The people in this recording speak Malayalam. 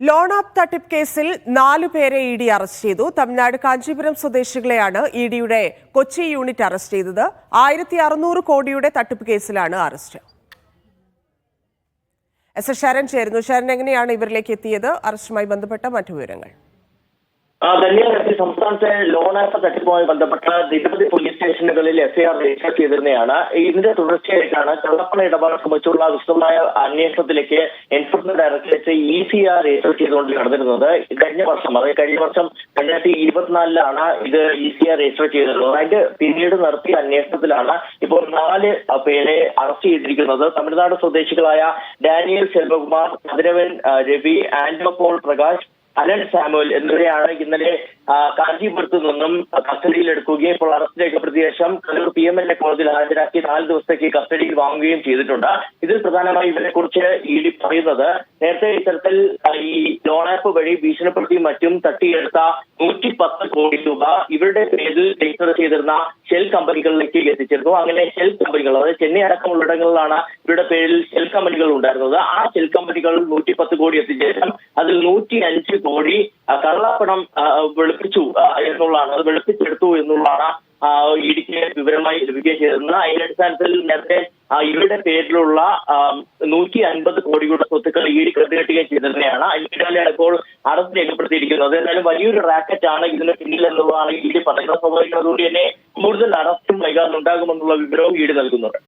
ലോൺ ആപ്പ് തട്ടിപ്പ് കേസിൽ നാലു പേരെ ഇ ഡി അറസ്റ്റ് ചെയ്തു. തമിഴ്നാട് കാഞ്ചീപുരം സ്വദേശികളെയാണ് ഇ ഡിയുടെ കൊച്ചി യൂണിറ്റ് അറസ്റ്റ് ചെയ്തത്. ആയിരത്തി അറുന്നൂറ് കോടിയുടെ തട്ടിപ്പ് കേസിലാണ് അറസ്റ്റ്. എസ് എസ് ശരൺ ചേരുന്നു. ശരൺ എങ്ങനെയാണ് ഇവരിലേക്ക് എത്തിയത്? അറസ്റ്റുമായി ബന്ധപ്പെട്ട മറ്റു വിവരങ്ങൾ. ധന്യവാദം. സംസ്ഥാനത്തെ ലോൺ ആപ്പ് തട്ടിപ്പുമായി ബന്ധപ്പെട്ട നിരവധി പോലീസ് സ്റ്റേഷനുകളിൽ എഫ്ഐആർ രജിസ്റ്റർ ചെയ്തിരുന്നതാണ് ഇതിന്റെ തുടർച്ചയായിട്ടാണ് കള്ളപ്പണ ഇടപാട് സംബന്ധിച്ചുള്ള വിശദമായ അന്വേഷണത്തിലേക്ക് enforcement directorate E C R register ചെയ്തുകൊണ്ട് നടന്നിരുന്നത്. കഴിഞ്ഞ വർഷം അതായത് കഴിഞ്ഞ വർഷം രണ്ടായിരത്തി ഇരുപത്തിനാലിലാണ് ഇത് ഇ സി ആർ രജിസ്റ്റർ ചെയ്തിരുന്നത്. അതിന്റെ പിന്നീട് നടത്തിയ അന്വേഷണത്തിലാണ് ഇപ്പോൾ നാല് പേരെ അറസ്റ്റ് ചെയ്തിരിക്കുന്നത്. തമിഴ്നാട് സ്വദേശികളായ Daniel Selvakumar Kathiravan Ravi Anto Paul Prakash Alan Samuel എന്നിവരെയാണ് ഇന്നലെ കാഞ്ചീപുരത്ത് നിന്നും കസ്റ്റഡിയിലെടുക്കുകയും ഇപ്പോൾ അറസ്റ്റ് രേഖപ്പെടുത്തിയ ശേഷം Kaloor P M L A കോടതിയിൽ ഹാജരാക്കി നാല് ദിവസത്തേക്ക് കസ്റ്റഡിയിൽ വാങ്ങുകയും ചെയ്തിട്ടുണ്ട്. ഇതിൽ പ്രധാനമായി ഇവരെ കുറിച്ച് ഇ ഡി പറയുന്നത് നേരത്തെ ഇത്തരത്തിൽ ഈ ലോൺ ആപ്പ് വഴി ഭീഷണിപ്പെടുത്തി മറ്റും തട്ടിയെടുത്ത നൂറ്റി പത്ത് കോടി രൂപ ഇവരുടെ പേരിൽ രജിസ്റ്റർ ചെയ്തിരുന്ന ഷെൽ കമ്പനികളിലേക്ക് എത്തിച്ചിരുന്നു. അങ്ങനെ ഷെൽ കമ്പനികൾ അതായത് ചെന്നൈ അടക്കമുള്ളിടങ്ങളിലാണ് ഇവരുടെ പേരിൽ ഷെൽ കമ്പനികൾ ഉണ്ടായിരുന്നത്. ആ ഷെൽ കമ്പനികൾ നൂറ്റി പത്ത് കോടി എത്തിച്ച ശേഷം അതിൽ നൂറ്റി അഞ്ച് കോടി കള്ളപ്പണം വെളുപ്പിച്ചു എന്നുള്ളതാണ്. വെളുപ്പിച്ചെടുത്തു എന്നുള്ളതാണ് ഇടിക്ക് വിവരമായി ലഭിക്കുകയും ചെയ്തിരുന്നത് അതിന്റെ അടിസ്ഥാനത്തിൽ നേരത്തെ ഇവരുടെ പേരിലുള്ള നൂറ്റി അൻപത് കോടിയുടെ സ്വത്തുക്കൾ ഇ ഡി കണ്ടുകെട്ടുകയും ചെയ്തിരുന്നതാണ്. അതിന് പിന്നാലെയാണ് ഇപ്പോൾ അറസ്റ്റ് രേഖപ്പെടുത്തിയിരിക്കുന്നത്. എന്തായാലും വലിയൊരു റാക്കറ്റ് ആണ് ഇതിന് പിന്നിൽ എന്നുള്ളതാണ് ഇ ഡി പറയുന്നത് സ്വാഭാവികം അതുകൊണ്ട് തന്നെ കൂടുതൽ അറസ്റ്റും വൈകാതെ ഉണ്ടാകുമെന്നുള്ള വിവരവും ഇ ഡി നൽകുന്നുണ്ട്.